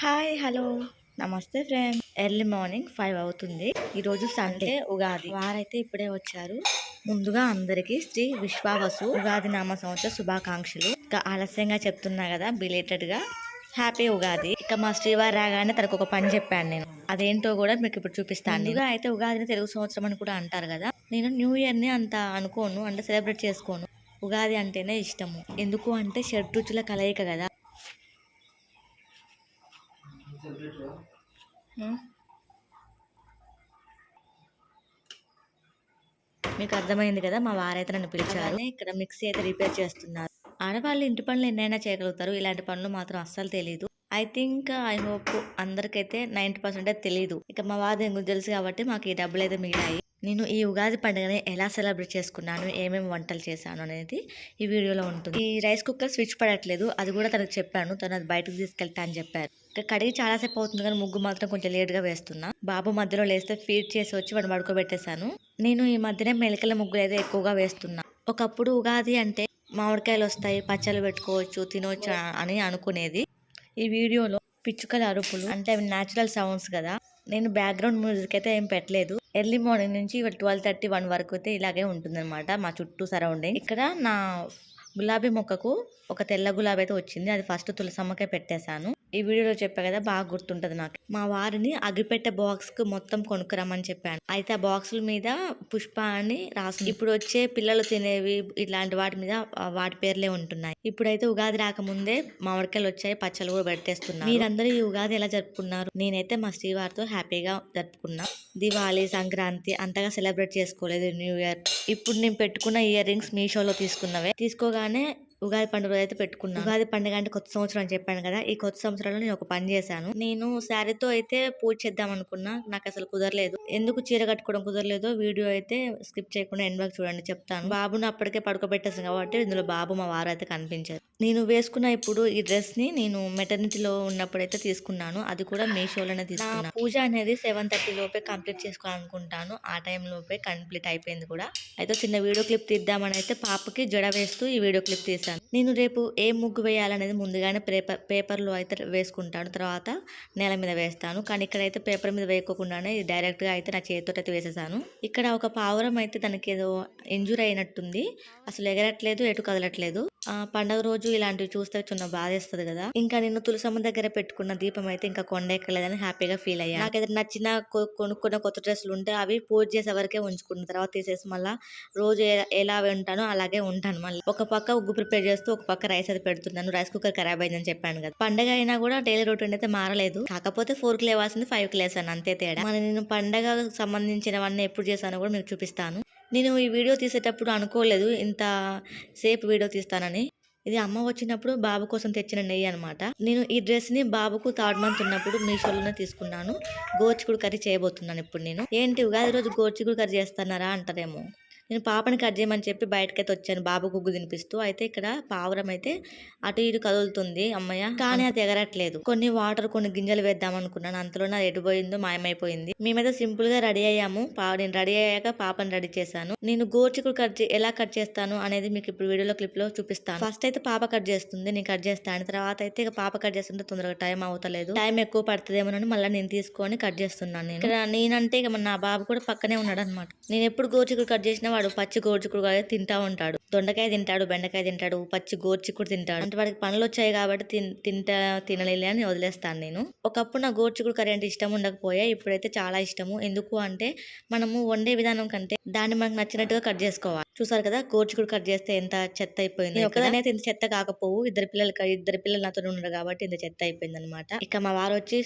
Hi hello. Namaste friend early morning five అవుతుంది. ఈరోజు Sunday Ugadi. వారైతే ఇప్పుడే వచ్చారు. ముందుగా అందరికీ శ్రీ విశ్వావసు ఉగాది నామ సంవత్సర శుభాకాంక్షలు. ఇంకా ఆలస్యంగా చెప్తున్నా కదా బిలేటెడ్గా హ్యాపీ ఉగాది. ఇక మా శ్రీవారి రాగానే తనకు ఒక పని చెప్పాను నేను. అదేంటో కూడా మీకు ఇప్పుడు చూపిస్తాను ముందుగా అయితే ఉగాదిని తెలుగు సంవత్సరం అని కూడా అంటారు కదా. నేను న్యూ ఇయర్ని అంత అనుకోను అంటే సెలబ్రేట్ చేసుకోను. ఉగాది అంటేనే ఇష్టము. ఎందుకు అంటే షడ్ రుచుల కలయిక కదా. మీకు అర్థమైంది కదా మా వారైతే నన్ను పిలిచారు. ఇక్కడ మిక్సీ అయితే రిపేర్ చేస్తున్నారు. ఆడవాళ్ళు ఇంటి పనులు ఎన్నైనా చేయగలుగుతారు ఇలాంటి పనులు మాత్రం అస్సలు తెలియదు ఐ థింక్ ఐ హోప్ అందరికైతే నైంటీ పర్సెంట్ తెలియదు ఇక మా వారి ఎందుకు తెలుసు కాబట్టి మాకు ఈ డబ్బులు అయితే మిగిలాయి. నేను ఈ ఉగాది పండుగని ఎలా సెలబ్రేట్ చేసుకున్నాను ఏమేమి వంటలు చేశాను అనేది ఈ వీడియోలో ఉంటుంది. ఈ రైస్ కుక్కర్ స్విచ్ పడట్లేదు అది కూడా తనకు చెప్పాను. తను అది బయటకు తీసుకెళ్తా అని చెప్పారు. కడిగి చాలాసేపు అవుతుంది కానీ ముగ్గు మాత్రం కొంచెం లేట్గా వేస్తున్నా. బాబు మధ్యలో లేస్తే ఫీడ్ చేసి వచ్చి వాడు పడుకోబెట్టేశాను. నేను ఈ మధ్యనే మెలకల ముగ్గులు అయితే ఎక్కువగా వేస్తున్నా. ఒకప్పుడు ఉగాది అంటే మామిడికాయలు వస్తాయి పచ్చళ్ళు పెట్టుకోవచ్చు తినవచ్చు అని అనుకునేది. ఈ వీడియోలో పిచ్చుకల అరుపులు అంటే అవి న్యాచురల్ సౌండ్స్ కదా. నేను బ్యాక్గ్రౌండ్ మ్యూజిక్ అయితే ఏం పెట్టలేదు. ఎర్లీ మార్నింగ్ నుంచి ట్వెల్వ్ థర్టీ వన్ వరకు అయితే ఇలాగే ఉంటుందన్నమాట మా చుట్టూ సరౌండింగ్ ఇక్కడ నా గులాబీ మొక్కకు ఒక తెల్ల గులాబీ అయితే వచ్చింది. అది ఫస్ట్ తులసమ్మకే పెట్టేశాను. ఈ వీడియోలో చెప్పా కదా బాగా గుర్తుంటది నాకు. మా వారిని అగ్గిపెట్టె బాక్స్కు మొత్తం కొనుక్కురమ్మని చెప్పాను. అయితే ఆ బాక్సుల మీద పుష్ప అని రాసి ఇప్పుడు వచ్చే పిల్లలు తినేవి ఇలాంటి వాటి మీద వాటి పేర్లే ఉంటున్నాయి. ఇప్పుడైతే ఉగాది రాకముందే మామిడికాయలు వచ్చాయి పచ్చళ్ళు కూడా పెట్టేస్తున్నారు. మీరందరూ ఈ ఉగాది ఎలా జరుపుకున్నారు? నేనైతే మా శ్రీవారితో హ్యాపీగా జరుపుకున్నా. దివాళీ సంక్రాంతి అంతగా సెలబ్రేట్ చేసుకోలేదు న్యూ ఇయర్. ఇప్పుడు నేను పెట్టుకున్న ఇయర్ రింగ్స్ మీషోలో తీసుకున్నవే. తీసుకోగానే ఉగాది పండుగ అయితే పెట్టుకున్నాను. ఉగాది పండుగ అంటే కొత్త సంవత్సరం అని చెప్పాను కదా ఈ కొత్త సంవత్సరంలో నేను ఒక పని చేశాను. నేను శారీతో అయితే పూజ చేద్దాం అనుకున్నా నాకు అసలు కుదరలేదు. ఎందుకు చీర కట్టుకోవడం కుదరలేదో వీడియో అయితే స్కిప్ చేయకుండా ఎండ్ వరకు చూడండి చెప్తాను. బాబును అప్పటికే పడుకోబెట్టేసాను కాబట్టి ఇందులో బాబు మా వారు అయితే కనిపించారు. నేను వేసుకున్న ఇప్పుడు ఈ డ్రెస్ని నేను మెటర్నిటీలో ఉన్నప్పుడు అయితే తీసుకున్నాను. అది కూడా మీషోలోనే తీసుకున్నాను పూజ అనేది సెవెన్ థర్టీ లోపే కంప్లీట్ చేసుకోవాలనుకుంటాను. ఆ టైం లోపే కంప్లీట్ అయిపోయింది కూడా. అయితే చిన్న వీడియో క్లిప్ తీద్దామని అయితే పాపకి జడ వేస్తూ ఈ వీడియో క్లిప్ తీసాను నేను రేపు ఏ ముగ్గు వేయాలనేది ముందుగానే పేపర్ పేపర్లో అయితే వేసుకుంటాను. తర్వాత నేల మీద వేస్తాను. కానీ ఇక్కడైతే పేపర్ మీద వేయకోకుండానే డైరెక్ట్గా అయితే నా చేతితో అయితే వేసేసాను. ఇక్కడ ఒక పావురం అయితే తనకి ఏదో ఇంజూర్ అయినట్టుంది. అసలు ఎగరట్లేదు ఎటు కదలట్లేదు. ఆ పండగ రోజు ఇలాంటివి చూస్తే చిన్న బాధేస్తుంది కదా. ఇంకా నేను తులసమ్మ దగ్గర పెట్టుకున్న దీపం అయితే ఇంకా కొండ ఎక్కలేదని హ్యాపీగా ఫీల్ అయ్యాను నాకు ఏదైనా నచ్చిన కొ- కొనుక్కున్న కొత్త డ్రెస్సులు ఉంటే అవి పూజ చేసే వరకే ఉంచుకున్న తర్వాత తీసేసి మళ్ళీ రోజు ఎలా ఉంటానో అలాగే ఉంటాను మళ్ళీ. ఒక పక్క ఉగ్గు ప్రిపేర్ చేస్తూ ఒక పక్క రైస్ అది పెడుతున్నాను. రైస్ కుక్కర్ ఖరాబ్ అయిందని చెప్పాను కదా. పండగ అయినా కూడా డైలీ రొటీన్ అయితే మారలేదు. కాకపోతే ఫోర్కి లేవాల్సింది ఫైవ్కి లేసాను అంతే తేడా. మన నేను పండగ సంబంధించినవన్నీ ఎప్పుడు చేశానో కూడా మీకు చూపిస్తాను. నేను ఈ వీడియో తీసేటప్పుడు అనుకోలేదు. ఇంత సేపు వీడియో తీస్తానని. ఇది అమ్మ వచ్చినప్పుడు బాబు కోసం తెచ్చిన నెయ్యి అనమాట నేను ఈ డ్రెస్ని బాబుకు థర్డ్ మంత్ ఉన్నప్పుడు మీషోలోనే తీసుకున్నాను. గోచికుడు కర్రీ చేయబోతున్నాను ఇప్పుడు నేను. ఏంటి ఉగాది రోజు గోచికుడు కర్రీ చేస్తున్నారా అంటారేమో నేను పాపని కట్ చేయమని చెప్పి బయటకైతే వచ్చాను. బాబు గుగ్గు తినిపిస్తూ అయితే ఇక్కడ పావురం అయితే అటు ఇటు కదులుతుంది అమ్మయ్య. కానీ అది ఎగరట్లేదు. కొన్ని వాటర్ కొన్ని గింజలు వేద్దాం అనుకున్నాను. అంతలో అది ఎటుపోయిందో మాయమైపోయింది. మేమైతే సింపుల్గా రెడీ అయ్యాము. నేను రెడీ అయ్యాక పాపని రెడీ చేశాను. నేను గోచికుడు కట్ చే- ఎలా కట్ చేస్తాను అనేది మీకు ఇప్పుడు వీడియోలో క్లిప్లో చూపిస్తాను. ఫస్ట్ అయితే పాప కట్ చేస్తుంది. నేను కట్ చేస్తాను తర్వాత అయితే ఇక పాప కట్ చేస్తుంటే తొందరగా టైం అవుతలేదు. టైం ఎక్కువ పడుతుందేమోనని మళ్ళీ నేను తీసుకొని కట్ చేస్తున్నాను నేను. ఇక్కడ నేనంటే ఇక నా బాబు కూడా పక్కనే ఉన్నాడు అనమాట నేను ఎప్పుడు గోచికుడు కట్ చేసినా వాడు పచ్చి గోచికుడు కూడా తింటా ఉంటాడు. దొండకాయ తింటాడు బెండకాయ తింటాడు పచ్చి గోచికుడు తింటాడు. అంటే వాడికి పనులు వచ్చాయి కాబట్టి తింటా తినలేలే అని వదిలేస్తాను నేను. ఒకప్పుడు నా గోచికుడు కర్రీ అంటే ఇష్టం ఉండకపోయా ఇప్పుడైతే చాలా ఇష్టము. ఎందుకు అంటే మనము వండే విధానం కంటే దాన్ని మనకు నచ్చినట్టుగా కట్ చేసుకోవాలి. చూసారు కదా గోచికుడు కట్ చేస్తే ఎంత చెత్త అయిపోయింది. ఒకదాని అయితే ఇంత చెత్త కాకపోవు ఇద్దరు పిల్లలు ఇద్దరు పిల్లలు నాతో ఉన్నారు కాబట్టి ఇంత చెత్త అయిపోయింది అనమాట ఇక మా వారు వచ్చి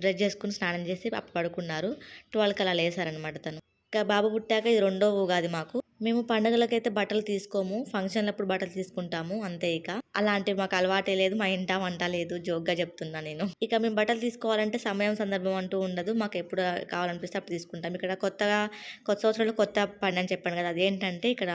బ్రష్ చేసుకుని స్నానం చేసి పడుకున్నారు ట్వెల్వ్ అలా లేసారనమాట తను. ఇక బాబు పుట్టాక ఇది రెండో ఉగాది మాకు. మేము పండుగలకైతే బట్టలు తీసుకోము. ఫంక్షన్లప్పుడు బట్టలు తీసుకుంటాము. అంతే ఇక. అలాంటివి మాకు అలవాటే లేదు. మా ఇంట వంట లేదు. జోక్గా చెప్తున్నా నేను. ఇక మేము బట్టలు తీసుకోవాలంటే సమయం సందర్భం అంటూ ఉండదు. మాకు ఎప్పుడు కావాలనిపిస్తే అప్పుడు తీసుకుంటాం. ఇక్కడ కొత్తగా కొత్త సంవత్సరంలో కొత్త పండు అని చెప్పాను కదా. అదేంటంటే ఇక్కడ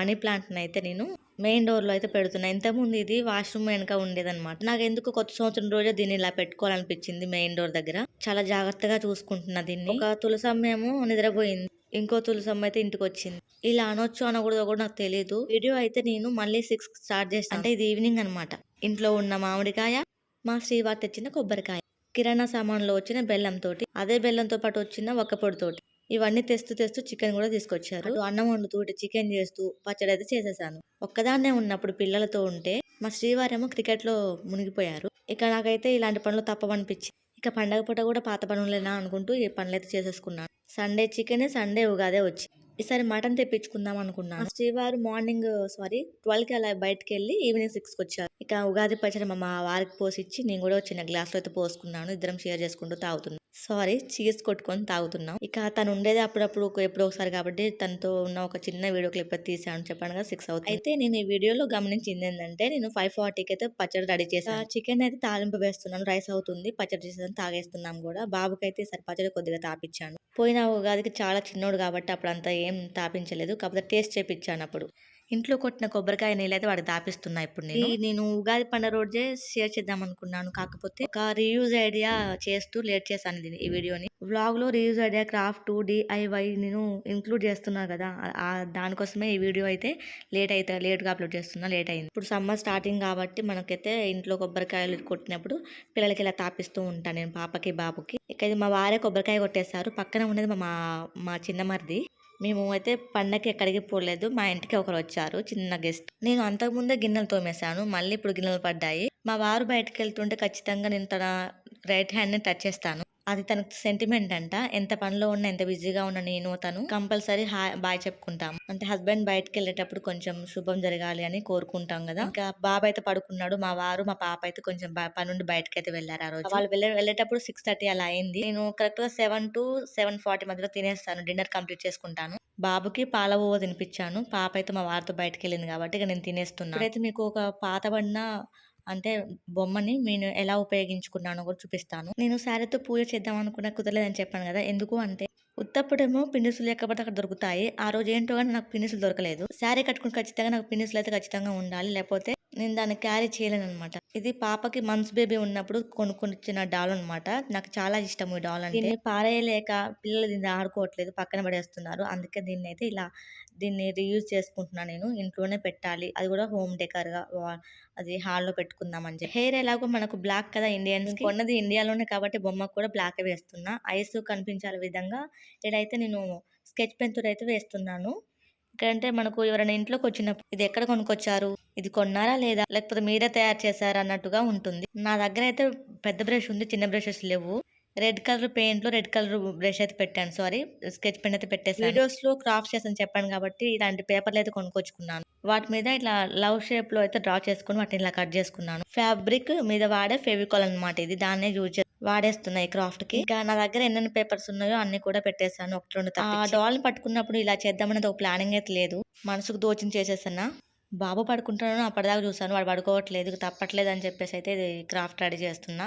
మనీ ప్లాంట్ని అయితే నేను మెయిన్ డోర్లో అయితే పెడుతున్నా. ఇంతకుముందు ఇది వాష్రూమ్ వెనక ఉండేదన్నమాట. నాకు ఎందుకు కొత్త సంవత్సరం రోజే దీన్ని ఇలా పెట్టుకోవాలనిపించింది మెయిన్ డోర్ దగ్గర. చాలా జాగ్రత్తగా చూసుకుంటున్నా దీన్ని. ఒక తులసమ్మేమో నిద్రపోయింది. ఇంకో తులసమ్మ అయితే ఇంటికి వచ్చింది ఇలా అనొచ్చు అనకూడదు కూడా నాకు తెలియదు వీడియో అయితే నేను మళ్ళీ సిక్స్ స్టార్ట్ చేస్తాను అంటే ఇది ఈవినింగ్ అన్నమాట. ఇంట్లో ఉన్న మామిడికాయ మా శ్రీవారి తెచ్చిన కొబ్బరికాయ. కిరాణా సామాన్లో వచ్చిన బెల్లంతో అదే బెల్లంతో పాటు వచ్చిన ఒక్క పొడితోటి. ఇవన్నీ తెస్తూ తెస్తూ చికెన్ కూడా తీసుకొచ్చారు. అన్నం వండుతూ ఇటు చికెన్ చేస్తూ పచ్చడి అయితే చేసేసాను. ఒక్కదాన్నే ఉన్నప్పుడు పిల్లలతో ఉంటే మా శ్రీవారేమో క్రికెట్లో మునిగిపోయారు. ఇక నాకైతే ఇలాంటి పనులు తప్పవనిపించి ఇక పండగ పూట కూడా పాత పనులేనా అనుకుంటూ ఈ పనులు అయితే చేసేసుకున్నాను. సండే చికెన్ సండే ఉగాదే వచ్చి ఈసారి మటన్ తెప్పించుకుందాం అనుకున్నాను. శ్రీవారు మార్నింగ్ సారీ ట్వెల్వ్కి అలా బయటకు వెళ్ళి ఈవినింగ్ సిక్స్కి వచ్చారు ఇక ఉగాది పచ్చడి మా వారికి పోసి ఇచ్చి నేను కూడా చిన్న గ్లాస్లో అయితే పోసుకున్నాను. ఇద్దరం షేర్ చేసుకుంటూ తాగుతున్నాం. సారీ చీజ్ కొట్టుకొని తాగుతున్నాం. ఇక తను ఉండేది అప్పుడప్పుడు ఎప్పుడో ఒకసారి కాబట్టి తనతో ఉన్న ఒక చిన్న వీడియో క్లిప్ తీసాను చెప్పాను కదా సిక్స్ అవుతుంది. అయితే నేను ఈ వీడియోలో గమనించింది ఏంటంటే నేను ఫైవ్ ఫార్టీకి అయితే పచ్చడి రెడీ చేశాను. చికెన్ అయితే తాలింపు వేస్తున్నాను రైస్ అవుతుంది పచ్చడి చేసేదాన్ని తాగేస్తున్నాం కూడా. బాబుకి అయితే ఈసారి పచ్చడి కొద్దిగా తాపించాను పోయిన ఉగాదికి చాలా చిన్నోడు కాబట్టి అప్పుడు అంతా ఏం తాపించలేదు కాకపోతే టేస్ట్ చేపించాను అప్పుడు. ఇంట్లో కొట్టిన కొబ్బరికాయ నీళ్ళైతే వాడికి దాపిస్తున్నా ఇప్పుడు నేను. నేను ఉగాది పండుగ రోజే షేర్ చేద్దాం అనుకున్నాను. కాకపోతే ఒక రీయూజ్ ఐడియా చేస్తూ లేట్ చేశాను ఈ వీడియోని. వ్లాగ్లో రీయూజ్ ఐడియా క్రాఫ్ట్ డిఐవై నేను ఇంక్లూడ్ చేస్తున్నాను కదా దానికోసమే ఈ వీడియో అయితే లేట్ అయితే లేట్గా అప్లోడ్ చేస్తున్నా లేట్ అయింది. ఇప్పుడు సమ్మర్ స్టార్టింగ్ కాబట్టి మనకైతే ఇంట్లో కొబ్బరికాయలు కొట్టినప్పుడు పిల్లలకి ఇలా తాపిస్తూ ఉంటాను నేను పాపకి బాబుకి. ఇక ఇది మా వారే కొబ్బరికాయ కొట్టేశారు. పక్కన ఉండేది మా మా చిన్నమరిది. మేము అయితే పండగకి ఎక్కడికి పోలేదు. మా ఇంటికి ఒకరు వచ్చారు చిన్న గెస్ట్. నేను అంతకుముందే గిన్నెలు తోమేశాను. మళ్ళీ ఇప్పుడు గిన్నెలు పడ్డాయి. మా వారు బయటకు వెళ్తుంటే ఖచ్చితంగా నేను తన రైట్ హ్యాండ్ని టచ్ చేస్తాను. అది తనకు సెంటిమెంట్ అంట. ఎంత పనిలో ఉన్నా ఎంత బిజీగా ఉన్నా నేను తను కంపల్సరీ హాయ్ బాయ్ చెప్పుకుంటాం. అంటే హస్బెండ్ బయటకు వెళ్ళేటప్పుడు కొంచెం శుభం జరగాలి అని కోరుకుంటాం కదా. ఇంకా బాబు అయితే పడుకున్నాడు మా వారు మా పాప అయితే కొంచెం బ- పని నుండి బయటకు అయితే వెళ్ళారు ఆ రోజు. వాళ్ళు వెళ్ళే వెళ్ళేటప్పుడు సిక్స్ థర్టీ అలా అయింది. నేను కరెక్ట్గా సెవెన్ టు సెవెన్ ఫార్టీ మధ్యలో తినేస్తాను డిన్నర్ కంప్లీట్ చేసుకుంటాను. బాబుకి పాల ఓవ తినిపించాను. పాప అయితే మా వారితో బయటకు వెళ్ళింది కాబట్టి ఇక నేను తినేస్తున్నాను ఇప్పుడైతే మీకు ఒక పాతబడిన అంటే బొమ్మని నేను ఎలా ఉపయోగించుకున్నానో కూడా చూపిస్తాను. నేను శారీతో పూజ చేద్దాం అనుకున్నా కుదరలేదని చెప్పాను కదా. ఎందుకు అంటే ఉత్తప్పుడేమో పిన్నిసులు లేకపోతే అక్కడ దొరుకుతాయి. ఆ రోజు ఏంటో కానీ నాకు పిన్నిసులు దొరకలేదు. శారీ కట్టుకుని ఖచ్చితంగా నాకు పిన్నిసులు అయితే ఖచ్చితంగా ఉండాలి. లేకపోతే నేను దాన్ని క్యారీ చేయలేను అనమాట ఇది పాపకి మంత్స్ బేబీ ఉన్నప్పుడు కొనుక్కొచ్చిన డాల్ అన్నమాట. నాకు చాలా ఇష్టం ఈ డాల్ అంటే. పారేయలేక పిల్లలు దీన్ని ఆడుకోవట్లేదు పక్కన పడేస్తున్నారు. అందుకే దీన్ని అయితే ఇలా దీన్ని రీయూజ్ చేసుకుంటున్నాను నేను. ఇంట్లోనే పెట్టాలి. అది కూడా హోమ్ డెకర్గా వా- అది హాల్లో పెట్టుకుందామని చెప్పి. హెయిర్ ఎలాగో మనకు బ్లాక్ కదా ఇండియన్స్ కొన్నది ఇండియాలోనే కాబట్టి బొమ్మకు కూడా బ్లాక్ వేస్తున్నా. ఐస్ కనిపించాలి విధంగా. ఇక్కడైతే నేను స్కెచ్ పెన్ తోటి అయితే వేస్తున్నాను. ఇక్కడంటే మనకు ఎవరైనా ఇంట్లోకి వచ్చినప్పుడు ఇది ఎక్కడ కొనుక్కొచ్చారు? ఇది కొన్నారా లేదా? లేకపోతే మీరే తయారు చేశారా అన్నట్టుగా ఉంటుంది. నా దగ్గర అయితే పెద్ద బ్రష్ ఉంది చిన్న బ్రషెస్ లేవు. రెడ్ కలర్ పెయింట్లో రెడ్ కలర్ బ్రష్ అయితే పెట్టాను. సారీ స్కెచ్ పెన్ అయితే పెట్టేసాను వీడియోస్లో క్రాఫ్ట్ చేసాను చెప్పాను కాబట్టి ఇలాంటి పేపర్లు అయితే కొనుక్కొచ్చుకున్నాను. వాటి మీద ఇట్లా లవ్ షేప్లో అయితే డ్రా చేసుకుని వాటిని ఇలా కట్ చేసుకున్నాను. ఫ్యాబ్రిక్ మీద వాడే ఫెవికాల్ అన్నమాట ఇది. దాన్నే యూజ్ వాడేస్తున్నాయి క్రాఫ్ట్కి. ఇంకా నా దగ్గర ఎన్నెన్ని పేపర్స్ ఉన్నాయో అన్ని కూడా పెట్టేశాను. ఒకటి రెండు ఆ డాల్ పట్టుకున్నప్పుడు ఇలా చేద్దామనేది ఒక ప్లానింగ్ అయితే లేదు. మనసుకు దోచిన చేసేసానా బాబు పడుకుంటాను అప్పటిదాకా చూసాను వాడు పడుకోవట్లేదు తప్పట్లేదు అని చెప్పేసి అయితే ఇది క్రాఫ్ట్ రెడీ చేస్తున్నా.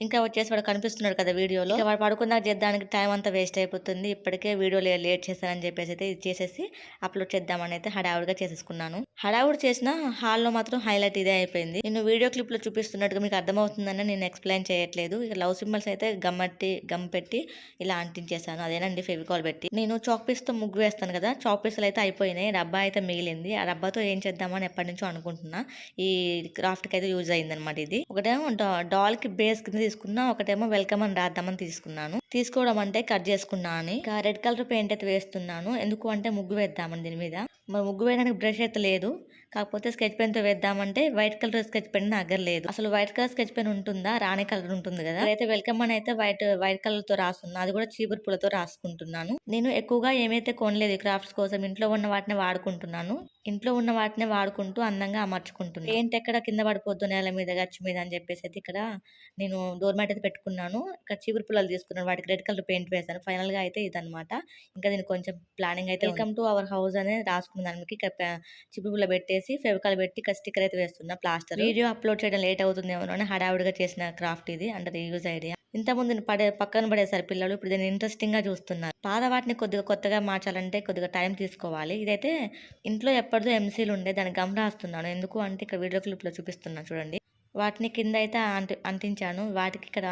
ఇంకా వచ్చేసి వాడు కనిపిస్తున్నాడు కదా వీడియోలో. వాడు పడుకున్నాక చేద్దానికి టైం అంతా వేస్ట్ అయిపోతుంది. ఇప్పటికే వీడియో లేట్ చేశానని చెప్పేసి అయితే ఇది చేసేసి అప్లోడ్ చేద్దామని అయితే హడావుడిగా చేసేసుకున్నాను. హడావుడి చేసిన హాల్లో మాత్రం హైలైట్ ఇదే అయిపోయింది. నేను వీడియో క్లిప్లో చూపిస్తున్నట్టుగా మీకు అర్థమవుతుందని నేను ఎక్స్ప్లెయిన్ చేయట్లేదు. ఇక లవ్ సింబల్స్ అయితే గమ్మట్టి గమ్ పెట్టి ఇలా అంటించేసాను అదేనండి ఫెవికాల్ పెట్టి. నేను చాక్ పీస్తో ముగ్గు వేస్తాను కదా చాక్ పీసులు అయితే అయిపోయినాయి. రబ్బా అయితే మిగిలింది. ఆ రబ్బాతో ఏం చేద్దామని ఎప్పటి నుంచో అనుకుంటున్నా. ఈ క్రాఫ్ట్కి అయితే యూజ్ అయింది అనమాట ఇది. ఒకటేమో డాల్కి బేస్ కింద తీసుకున్నా ఒకటేమో వెల్కమ్ అని రాద్దామని తీసుకున్నాను. తీసుకోవడం అంటే కట్ చేసుకున్నాను ఇంకా రెడ్ కలర్ పెయింట్ అయితే వేస్తున్నాను. ఎందుకు అంటే ముగ్గు వేద్దామని దీని మీద. మరి ముగ్గు వేయడానికి బ్రష్ అయితే లేదు. కాకపోతే స్కెచ్ పెన్తో వేద్దామంటే వైట్ కలర్ స్కెచ్ పెన్ నగర్లేదు అసలు వైట్ కలర్ స్కెచ్ పెన్ ఉంటుందా? రాణి కలర్ ఉంటుంది కదా? అయితే వెల్కమ్ అని అయితే వైట్ వైట్ కలర్తో రాస్తున్నా. అది కూడా చీపురు పూలతో రాసుకుంటున్నాను. నేను ఎక్కువగా ఏమైతే కొనలేదు క్రాఫ్ట్స్ కోసం ఇంట్లో ఉన్న వాటిని వాడుకుంటున్నాను. ఇంట్లో ఉన్న వాటిని వాడుకుంటూ అందంగా అమర్చుకుంటున్నాను ఏంటి ఎక్కడ కింద పడిపోద్దు నేల మీద గచ్చు మీద అని చెప్పేసి అయితే ఇక్కడ నేను డోర్ మ్యాట్ అయితే పెట్టుకున్నాను. ఇక్కడ చీపురు పుల్లలు తీసుకున్నాను. వాటికి రెడ్ కలర్ పెయింట్ వేసాను ఫైనల్గా అయితే ఇదన్నమాట. ఇంకా దీనికి కొంచెం ప్లానింగ్ అయితే వెల్కమ్ టు అవర్ హౌస్ అనేది రాసుకున్న దానికి ఇక్కడ చీపురు పుల్ల పెట్టేసి ఫెవికాల్ పెట్టి ఇక్కడ స్టిక్కర్ అయితే వేస్తున్నా ప్లాస్టర్. వీడియో అప్లోడ్ చేయడం లేట్ అవుతుందేమో అని హడావుడిగా చేసిన క్రాఫ్ట్ ఇది అంటే యూజ్ ఐడియా ఇంత ముందు పడే పక్కన పడేసారు పిల్లలు ఇప్పుడు దీన్ని ఇంట్రెస్టింగ్గా చూస్తున్నారు. పాత వాటిని కొద్దిగా కొత్తగా మార్చాలంటే కొద్దిగా టైం తీసుకోవాలి. ఇదైతే ఇంట్లో ఎప్పటిదో ఎంసీలు ఉండే దాన్ని గమ్ రాస్తున్నాను. ఎందుకు అంటే ఇక్కడ వీడియో క్లిప్లో చూపిస్తున్నాను చూడండి. వాటిని కింద అయితే అంటి అంటించాను. వాటికి ఇక్కడ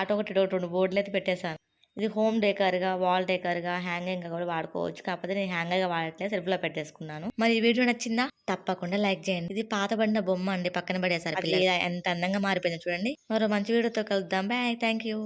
అటు ఒకటి ఒకటి రెండు బోర్డులు అయితే పెట్టేశాను. ఇది హోమ్ డేకర్గా వాల్ డేకర్గా హ్యాంగింగ్గా కూడా వాడుకోవచ్చు. కాకపోతే నేను హ్యాంగర్గా వాడట్లేదు సెల్ఫ్లో పెట్టేసుకున్నాను. మరి ఈ వీడియో నచ్చిందా? తప్పకుండా లైక్ చేయండి. ఇది పాత పడిన బొమ్మ అండి పక్కన పడేసారు ఎంత అందంగా మారిపోయింది చూడండి. మరో మంచి వీడియోతో కలుద్దాం. బాయ్. Thank you